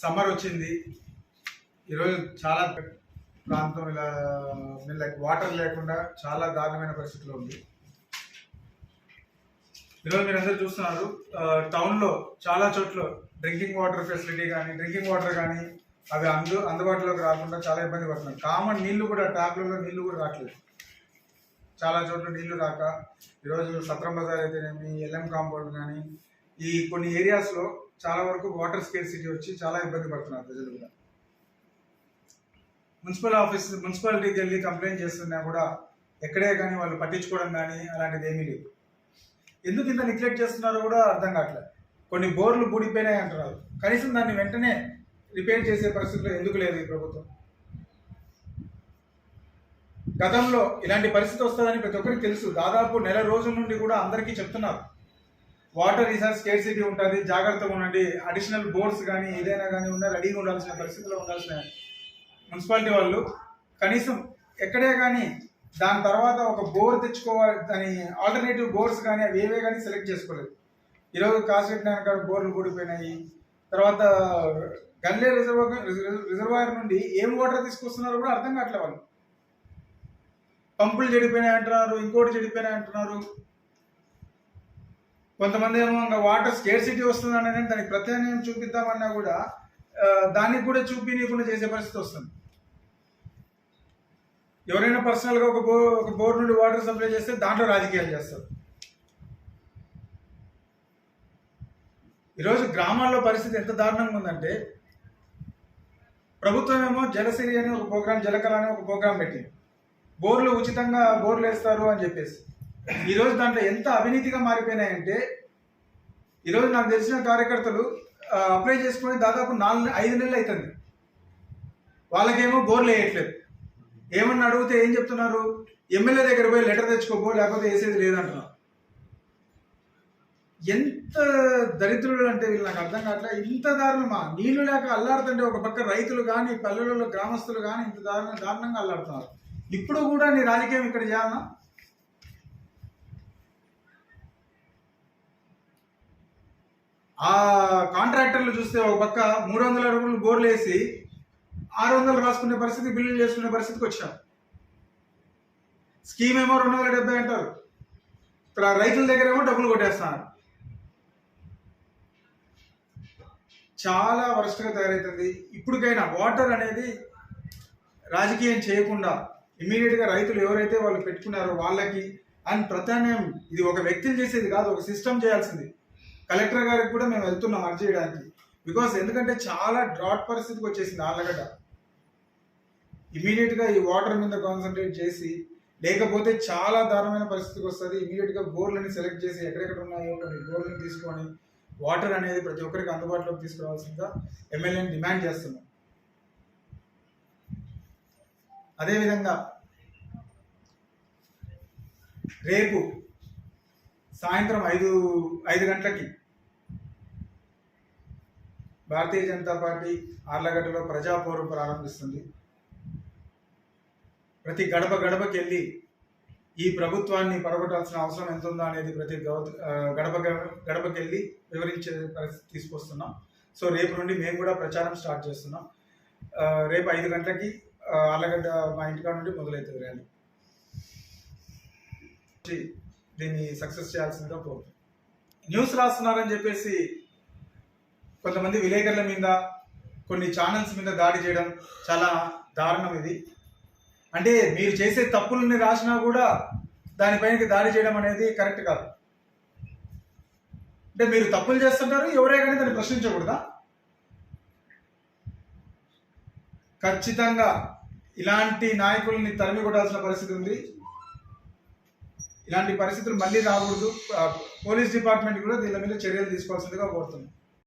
Summer వచ్చింది. ఈరోజు చాలా ప్రాంతం ఇలా లైక్ వాటర్ లేకుండా చాలా దారుణమైన పరిస్థితిలో ఉంది. ఈరోజు మీరు అందరూ చూస్తున్నారు టౌన్లో చాలా చోట్ల డ్రింకింగ్ వాటర్ ఫెసిలిటీ కానీ డ్రింకింగ్ వాటర్ కానీ అవి అందు అందుబాటులోకి రాకుండా చాలా ఇబ్బంది పడుతున్నారు. కామన్ నీళ్ళు కూడా ట్యాప్లలో నీళ్ళు కూడా రావట్లేదు చాలా చోట్ల నీళ్ళు రాక ఈరోజు సత్రం బజార్ అయితేనేమి ఎల్ఎం కాంపౌండ్ కానీ ఈ కొన్ని ఏరియాస్లో చాలా వరకు వాటర్ స్కేర్సిటీ వచ్చి చాలా ఇబ్బంది పడుతున్నారు ప్రజలు కూడా. మున్సిపల్ ఆఫీస్ మున్సిపాలిటీకి వెళ్ళి కంప్లైంట్ చేస్తున్నా కూడా ఎక్కడే కానీ వాళ్ళు పట్టించుకోవడం కానీ అలాంటిది ఏమీ లేదు. ఎందుకు ఇంత నెగ్లెక్ట్ చేస్తున్నారో కూడా అర్థం కావట్లేదు. కొన్ని బోర్లు బూడిపోయినాయి అంటున్నారు. కనీసం దాన్ని వెంటనే రిపేర్ చేసే పరిస్థితిలో ఎందుకు లేదు ఈ ప్రభుత్వం? గతంలో ఇలాంటి పరిస్థితి వస్తుందని ప్రతి ఒక్కరికి తెలుసు. దాదాపు నెల రోజుల నుండి కూడా అందరికీ చెప్తున్నారు. వాటర్ రిసోర్స్ స్కేర్సిటీ ఉంటుంది జాగ్రత్తగా ఉండండి. అడిషనల్ బోర్డ్స్ కానీ ఏదైనా కానీ ఉన్నా రెడీగా ఉండాల్సిన పరిస్థితిలో ఉండాల్సిన మున్సిపాలిటీ వాళ్ళు. కనీసం ఎక్కడే కానీ దాని తర్వాత ఒక బోర్ తెచ్చుకోవాలి దాని ఆల్టర్నేటివ్ బోర్స్ కానీ అవి ఏవే కానీ సెలెక్ట్ చేసుకోలేదు. ఈరోజు కాసిరెడ్డి కాడ బోర్లు కూడిపోయినాయి. తర్వాత గల్లే రిజర్వ్ రిజర్వాయర్ నుండి ఏం వాటర్ తీసుకొస్తున్నారో కూడా అర్థం కావట్లేదు వాళ్ళు. పంపులు చెడిపోయినాయి అంటున్నారు ఇంకోటి చెడిపోయినాయి అంటున్నారు. కొంతమంది ఏమో ఇంకా వాటర్ స్కేర్ సిటీ వస్తుందని దానికి ప్రత్యామ్నాయం చూపిద్దామన్నా కూడా దానికి కూడా చూపినీయకుండా చేసే పరిస్థితి వస్తుంది. ఎవరైనా పర్సనల్గా ఒక బో ఒక బోర్ నుండి వాటర్ సప్లై చేస్తే దాంట్లో రాజకీయాలు చేస్తారు. ఈరోజు గ్రామాల్లో పరిస్థితి ఎంత దారుణంగా ఉందంటే ప్రభుత్వం ఏమో జలసిరి అని ఒక ప్రోగ్రామ్ జలకళ అని ఒక ప్రోగ్రాం పెట్టింది. బోర్లు ఉచితంగా బోర్లు వేస్తారు అని చెప్పేసి. ఈరోజు దాంట్లో ఎంత అవినీతిగా మారిపోయినాయంటే ఈరోజు నాకు తెలిసిన కార్యకర్తలు అప్లై చేసుకొని దాదాపు నాలుగు ఐదు నెలలు అవుతుంది వాళ్ళకేమో బోర్లు వేయట్లేదు. ఏమన్నా అడిగితే ఏం చెప్తున్నారు? ఎమ్మెల్యే దగ్గర పోయి లెటర్ తెచ్చుకోపో లేకపోతే వేసేది లేదంటున్నారు. ఎంత దరిద్రులు అంటే వీళ్ళు నాకు అర్థం కావట్లే. ఇంత దారుణమా? నీళ్ళు లేక అల్లాడుతుంటే ఒక పక్క రైతులు కానీ పల్లెలలో గ్రామస్తులు కానీ ఇంత దారుణ దారుణంగా అల్లాడుతున్నారు. ఇప్పుడు కూడా నీ రాజకీయం ఇక్కడ చేయాలన్నా ఆ కాంట్రాక్టర్లు చూస్తే ఒక పక్క మూడు వందల అడుగులు బోర్లు వేసి ఆరు వందలు రాసుకునే పరిస్థితి బిల్లులు చేసుకునే పరిస్థితికి వచ్చాం స్కీమ్ ఏమో రెండు వందల డెబ్బై అంటారు. ఇక్కడ రైతుల దగ్గర ఏమో డబ్బులు కొట్టేస్తున్నారు. చాలా వరస్ట్గా తయారవుతుంది ఇప్పటికైనా వాటర్ అనేది రాజకీయం చేయకుండా ఇమీడియట్గా రైతులు ఎవరైతే వాళ్ళు పెట్టుకున్నారో వాళ్ళకి అండ్ ప్రత్యామ్నాయం ఇది ఒక వ్యక్తిని చేసేది కాదు ఒక సిస్టమ్ చేయాల్సింది. కలెక్టర్ గారికి కూడా మేము వెళ్తున్నాం అర్జీ చేయడానికి బికాస్ ఎందుకంటే చాలా డ్రాట్ పరిస్థితికి వచ్చేసింది ఆళ్ళగడ్డ. ఇమీడియట్గా ఈ వాటర్ మీద కాన్సన్ట్రేట్ చేసి లేకపోతే చాలా దారుణమైన పరిస్థితికి వస్తుంది. ఇమీడియట్గా బోర్లని సెలెక్ట్ చేసి ఎక్కడెక్కడ ఉన్నాయో కొన్ని బోర్లని తీసుకొని వాటర్ అనేది ప్రతి ఒక్కరికి అందుబాటులోకి తీసుకురావాల్సిందిగా ఎమ్మెల్యేని డిమాండ్ చేస్తున్నాం. అదేవిధంగా రేపు సాయంత్రం ఐదు ఐదు గంటలకి భారతీయ జనతా పార్టీ ఆర్లగడ్డలో ప్రజాపోరు ప్రారంభిస్తుంది. ప్రతి గడప గడపకి వెళ్ళి ఈ ప్రభుత్వాన్ని పడగొట్టాల్సిన అవసరం ఎంత ఉందో అనేది ప్రతి గవ- గడప గడపకి వెళ్ళి వివరించే పరిస్థితి తీసుకొస్తున్నాం. సో రేపు నుండి మేము కూడా ప్రచారం స్టార్ట్ చేస్తున్నాం. రేపు ఐదు గంటలకి ఆ, ఆర్లగడ్డ మా ఇంటికాడ నుండి మొదలవుతుంది ర్యాలీ. దీన్ని సక్సెస్ చేయాల్సిందిగా కోరుతున్నాం. న్యూస్ రాస్తున్నారని చెప్పేసి కొంతమంది విలేకరుల మీద కొన్ని ఛానల్స్ మీద దాడి చేయడం చాలా దారుణం ఇది. అంటే మీరు చేసే తప్పులని రాసినా కూడా దానిపైన దాడి చేయడం అనేది కరెక్ట్ కాదు. అంటే మీరు తప్పులు చేస్తుంటారు ఎవరే కానీ దాన్ని ప్రశ్నించకూడదా? ఖచ్చితంగా ఇలాంటి నాయకుల్ని తరిమి కొట్టాల్సిన పరిస్థితి ఉంది. ఇలాంటి పరిస్థితులు మళ్ళీ రాకూడదు. పోలీస్ డిపార్ట్మెంట్ కూడా దీని మీద చర్యలు తీసుకోవాల్సిందిగా కోరుతున్నాం.